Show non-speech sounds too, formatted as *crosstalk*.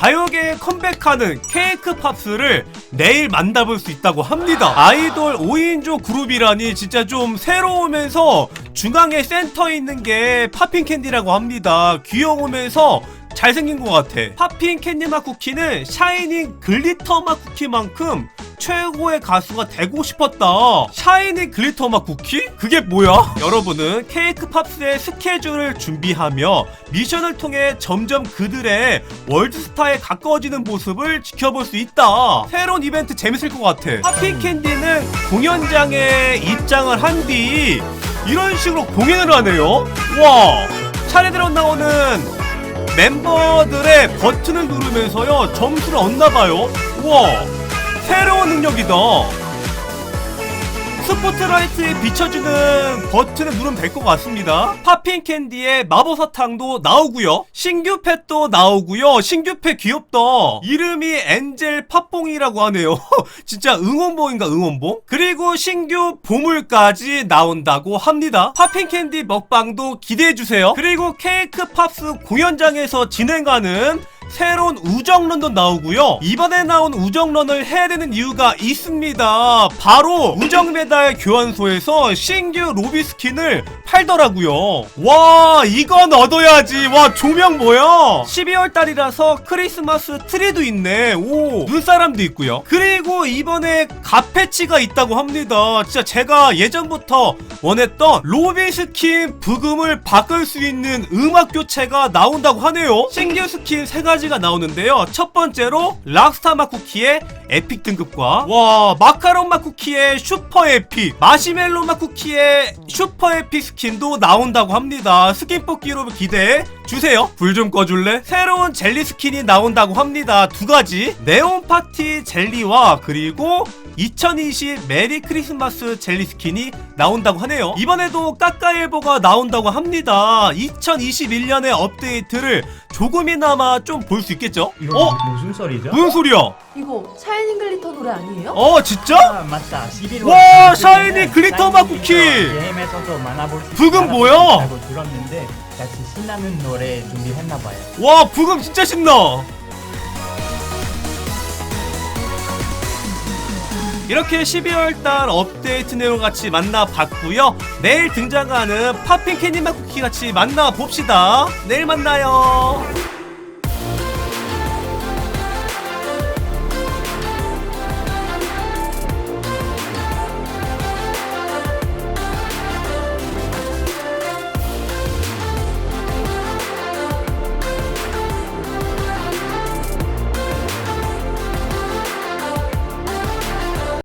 가요계에 컴백하는 케이크 팝스를 내일 만나볼 수 있다고 합니다. 아이돌 5인조 그룹이라니 진짜 좀 새로우면서 중앙에 센터에 있는 게 팝핑 캔디라고 합니다. 귀여우면서 잘생긴 것 같아. 팝핑 캔디 맛 쿠키는 샤이닝 글리터 맛 쿠키만큼 최고의 가수가 되고 싶었다. 샤이니 글리터 맛 쿠키? 그게 뭐야? 여러분은 케이크 팝스의 스케줄을 준비하며 미션을 통해 점점 그들의 월드스타에 가까워지는 모습을 지켜볼 수 있다. 새로운 이벤트 재밌을 것 같아. 팝핑 캔디는 공연장에 입장을 한 뒤 이런 식으로 공연을 하네요. 와, 차례대로 나오는 멤버들의 버튼을 누르면서요 점수를 얻나봐요. 우와 새로운 능력이다. 스포트라이트에 비춰주는 버튼을 누르면 될 것 같습니다. 팝핑 캔디의 마법사탕도 나오고요. 신규 펫도 나오고요. 신규 펫 귀엽다. 이름이 엔젤 팝봉이라고 하네요. *laughs* 진짜 응원봉인가 응원봉? 그리고 신규 보물까지 나온다고 합니다. 팝핑 캔디 먹방도 기대해주세요. 그리고 케이크 팝스 공연장에서 진행하는 새로운 우정런도 나오고요. 이번에 나온 우정런을 해야 되는 이유가 있습니다. 바로 우정메달 교환소에서 신규 로비 스킨을 팔더라고요. 와, 이건 얻어야지. 와, 조명 뭐야? 12월 달이라서 크리스마스 트리도 있네. 오, 눈사람도 있고요. 그리고 이번에 갓패치가 있다고 합니다. 진짜 제가 예전부터 원했던 로비 스킨 부금을 바꿀 수 있는 음악 교체가 나온다고 하네요. 신규 스킨 세 가지 가 나오는데요. 첫 번째로 락스타 마쿠키의 에픽 등급과 와 마카롱 마쿠키의 슈퍼 에픽 마시멜로 마쿠키의 슈퍼 에픽 스킨도 나온다고 합니다. 스킨 뽑기로 기대해 주세요. 불 좀 꺼줄래? 새로운 젤리 스킨이 나온다고 합니다. 두 가지 네온 파티 젤리와 그리고 2020 메리 크리스마스 젤리 스킨이 나온다고 하네요. 이번에도 까까일보가 나온다고 합니다. 2021년의 업데이트를 조금이나마 좀 볼 수 있겠죠? 이거 어? 무슨 소리죠? 무슨 소리야? 이거 샤이닝 글리터 노래 아니에요? 어 진짜? 아, 맞다. 11월 와, 샤이니 글리터 맛 쿠키! 게임에서도 만나볼 수 부금 있다고 뭐야? 들었는데 같이 신나는 노래 준비했나 봐요. 와 부금 진짜 신나 이렇게 12월달 업데이트 내용 같이 만나봤고요 내일 등장하는 팝핑 캔디 맛 쿠키 같이 만나봅시다 내일 만나요